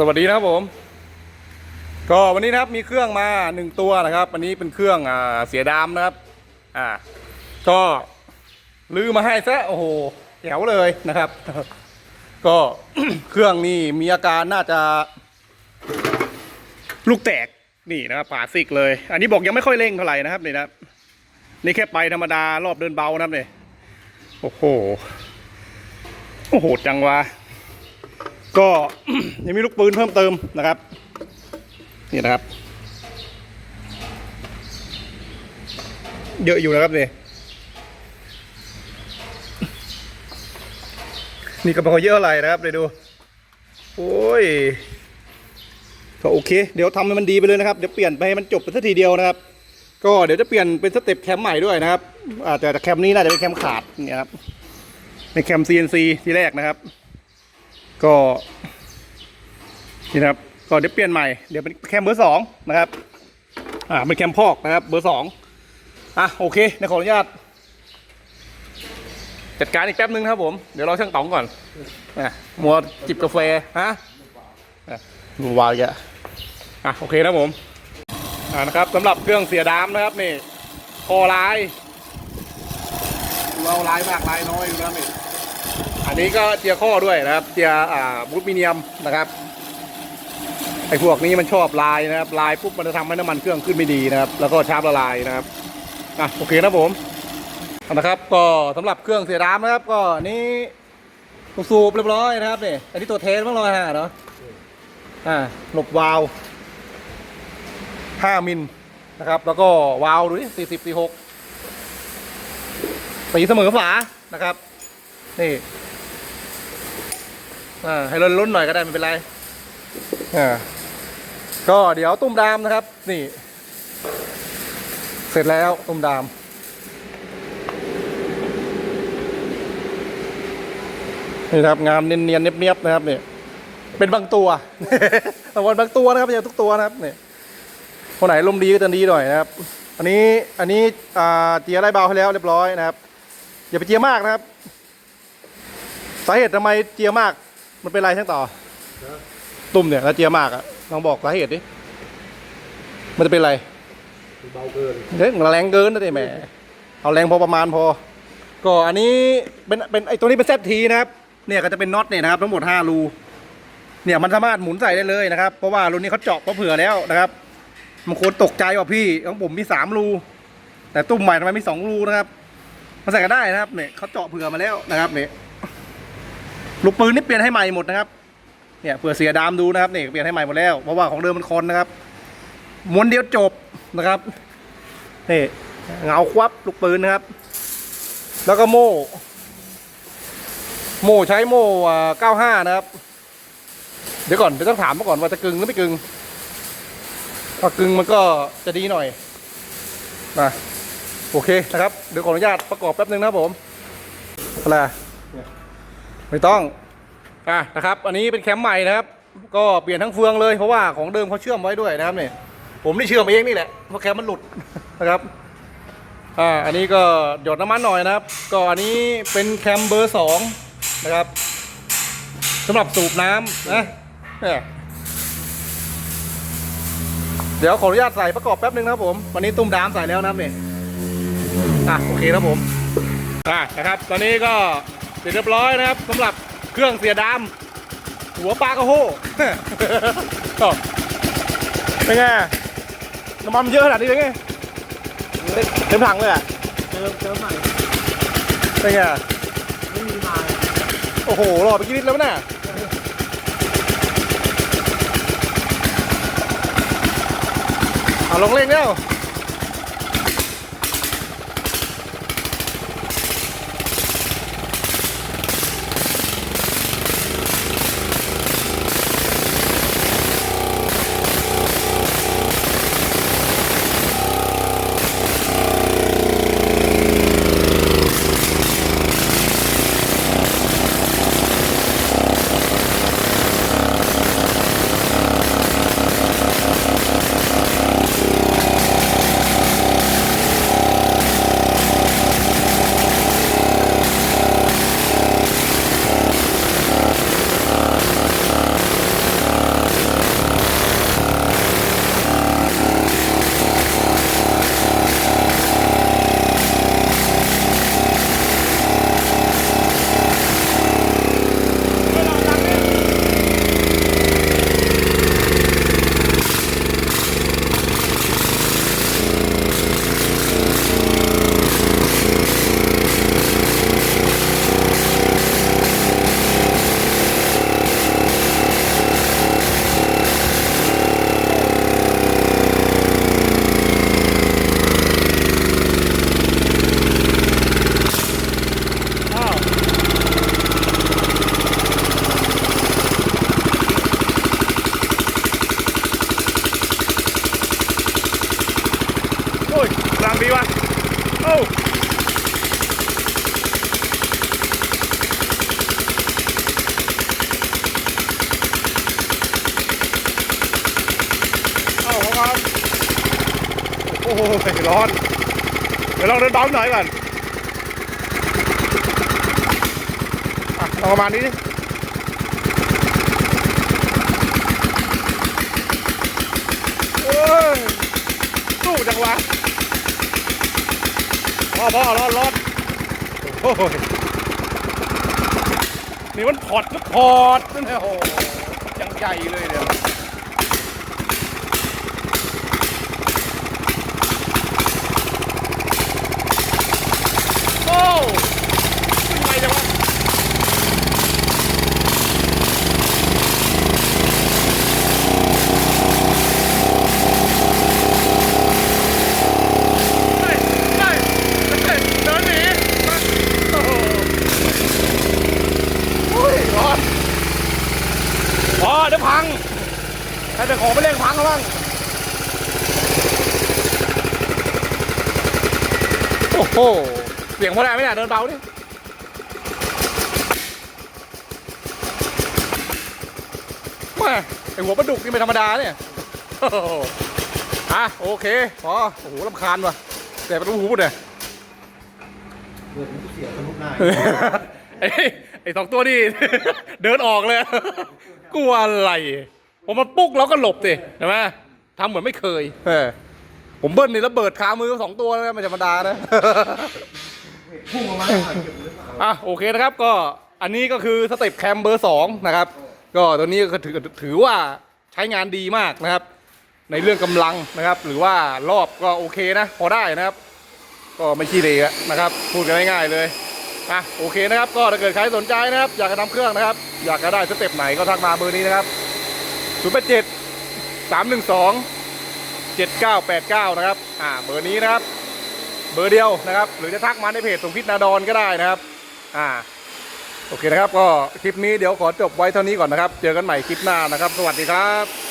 สวัสดีนะครับผม ก็วันนี้นะครับมีเครื่องมาหนึ่งตัวนะครับอันนี้เป็นเครื่องอ่าเสียดามนะครับอ่าก็ลือมาให้ซะโอ้โหแจ๋วเลยนะครับ ก็เครื่องนี่มีอาการน่าจะลูกแตกนี่นะครับป่าซิกเลย อันนี้บอกยังไม่ค่อยเร่งเท่าไหร่นะครับนี่นะนี่แค่ไปธรรมดารอบเดินเบานะครับเนี่ยโอ้โหโอ้โหจังวะ ก็ยังมีลูกปืนเพิ่มเติมนะครับ นี่นะครับ เยอะอยู่นะครับนี่นี่ก็พอเยอะอะไรนะครับเดี๋ยวดู โอ้ยก็โอเค เดี๋ยวทำให้มันดีไปเลยนะครับ เดี๋ยวเปลี่ยนไปให้มันจบไปสักทีเดียวนะครับ ก็เดี๋ยวจะเปลี่ยนเป็นสเต็ปแคมใหม่ด้วยนะครับอาจจะแคมนี้น่าจะเป็นแคมขาดเนี่ยครับในแคม CNC ที่แรกนะครับ ก็นี่นะครับก็เดี๋ยวเปลี่ยนใหม่เดี๋ยวเป็นแคมเบอร์สองนะครับอ่าเป็นแคมพอกนะครับเบอร์สองอะโอเคในขออนุญาตจัดการอีกแป๊บนึงนะครับผม เดี๋ยวเราช่างต๋องก่อนอะมัวจิบกาแฟฮะอะดูวาวอีกอะอะโอเคนะครับผมอ่านะครับสำหรับเครื่องเสียดามนะครับนี่คอลายดูเอาลายมากลายน้อยอยู่นะครับนี่ อันนี้ก็เจียข้อด้วยนะครับเจียอ่าบูทมิเนียมนะครับไอ้พวกนี้มันชอบลายนะครับ ลายปุ๊บมันจะทำให้น้ำมันเครื่องขึ้นไม่ดีนะครับ แล้วก็ชาร์ปละลายนะครับอะโอเคนะผมนะครับ ก็สำหรับเครื่องเสียดามนะครับ ก็อันนี้ลูสูบเรียบร้อยนะครับนี่อันนี้ตัวเทสบ้างเลยฮะเนาะอ่าหลบวาล์ว5มิลนะครับ แล้วก็วาล์วดูดิ40 46สีเสมอฝานะครับนี่ อ่าให้ล้นล้นหน่อยก็ได้ไม่เป็นไรอ่าก็เดี๋ยวตุ้มดามนะครับ นี่ เสร็จแล้วตุ้มดามนี่ครับงามเนียนๆเนียบๆนะครับเนี่ยเป็นบางตัวแต่วันบางตัวนะครับไม่ใช่ทุกตัวนะครับเนี่ยคนไหนลมดีก็จะดีหน่อยนะครับ อันนี้อันนี้อ่าเจียไล่เบาให้แล้วเรียบร้อยนะครับ อย่าไปเจียมากนะครับ สาเหตุทำไมเจียมาก มันเป็นไรช่างต่อ ตุ่มเนี่ยแล้วเจียมากอะลองบอกสาเหตุดิ มันจะเป็นไร เบาเกินเฮ้ยแรงเกินนะเต้แหม่เอาแรงพอประมาณพอ ก็อันนี้เป็นเป็นไอตัวนี้เป็นเซตทีนะครับ เนี่ยก็จะเป็นน็อตเนี่ยนะครับ ทั้งหมด5รูเนี่ยมันสามารถหมุนใส่ได้เลยนะครับ เพราะว่ารุ่นนี้เขาเจาะเพราะเผื่อแล้วนะครับบางคนตกใจว่าพี่ของผมมีสามรู แต่ตุ้มใหม่ทำไมมีสองรูนะครับมาใส่กันได้นะครับเนี่ยเขาเจาะเผื่อมาแล้วนะครับเนี่ย ลูกปืนนี่เปลี่ยนให้ใหม่หมดนะครับ เนี่ยเผื่อเสียดามดูนะครับเนี่ยเปลี่ยนให้ใหม่หมดแล้วเพราะว่าของเดิมมันคอนนะครับม้วนเดียวจบนะครับนี่เงาควับลูกปืนนะครับ แล้วก็โม่โม่ใช้โม่อ่า95นะครับ เดี๋ยวก่อนเดี๋ยวต้องถามมาก่อนว่าจะกึงหรือไม่กึงถ้ากึงมันก็จะดีหน่อยนะโอเคนะครับเดี๋ยวขออนุญาตประกอบแป๊บนึงนะครับผมอะไร ไม่ต้องอะนะครับ อันนี้เป็นแคมป์ใหม่นะครับ ก็เปลี่ยนทั้งเฟืองเลยเพราะว่าของเดิมเขาเชื่อมไว้ด้วยนะครับเนี่ยผมนี่เชื่อมเองนี่แหละเพราะแคมป์มันหลุดนะครับอ่าอันนี้ก็หยดน้ำมันหน่อยนะครับ ก็อันนี้เป็นแคมเบอร์สองนะครับสำหรับสูบน้ำนะเนี่ยเดี๋ยวขออนุญาตใส่ประกอบแป๊บนึงนะครับผม วันนี้ตุ้มดามใส่แล้วนะครับเนี่ยอะโอเคครับผมอะนะครับ ตอนนี้ก็ สร็จเรียบร้อยนะครับสำหรับเครื่องเสียดาม หัวปลากระโฮก็เป็นไงน้ำมันเยอะขนาดนี้เลยไงเต็มถังเลยอะเติมเติมใหม่เป็นไงไม่มีมาโอ้โหหล่อไปกี่ลิตรแล้วเนี่ยเอาลงเร่งแล้ว อ้โหร้อน เดี๋ยวลองเดินเบาหน่อยก่อนอลองประมาณนี้ดิเอ้ยสู้จังวะพ่อพ่อร้อนร้อนโอ้โหนี่มันถอดก็ถอดนั่นแหละโอ้โหยังใหญ่เลยเดี๋ยว โอ้ ขึ้นไปจังวะเฮ้ยเฮ้ยเฮ้ยเดินหนีมาโอ้โหโอ้ยร้อนพอเดี๋ยวพังให้แต่ของไปเล่นพังเขาบ้าง โอ้โห เสียงพอได้ไหมเนี่ยเดินเบาดิแม่ไอหัวปลาดุกนี่ไม่ธรรมดาเนี่ยโอ้โหอะโอเคพอโอ้โหลำคาญว่ะแต่ประตูหูเนี่ยเกิดมันเสียสนุกนายไอ้ไอ้สองตัวนี่ เดินออกเลยกลัวอะไร ผมมันปุ๊กแล้วก็หลบสิใช่ไหมทำเหมือนไม่เคย เออผมเบิ้ลนี่ระเบิดคามือสองตัวนะไม่ธรรมดานะ พุ่งออกมาแล้วเก็บเลยอะโอเคนะครับก็อันนี้ก็คือสเต็ปแคมเบอร์สองนะครับ ก็ตัวนี้ก็ถือถือว่าใช้งานดีมากนะครับ ในเรื่องกำลังนะครับ หรือว่ารอบก็โอเคนะ พอได้นะครับ ก็ไม่ขี้เหร่นะครับ พูดกันง่ายๆเลยอะโอเคนะครับ ก็ถ้าเกิดใครสนใจนะครับ อยากจะทำเครื่องนะครับ อยากจะได้สเต็ปไหนก็ทักมาเบอร์นี้นะครับศูนย์แปดเจ็ดสามหนึ่งสองเจ็ดเก้าแปดเก้านะครับ อ่า เบอร์นี้นะครับ เบอร์เดียวนะครับ หรือจะทักมาในเพจสมพิษนาดอนก็ได้นะครับ อ่า โอเคนะครับ ก็คลิปนี้เดี๋ยวขอจบไว้เท่านี้ก่อนนะครับ เจอกันใหม่คลิปหน้านะครับ สวัสดีครับ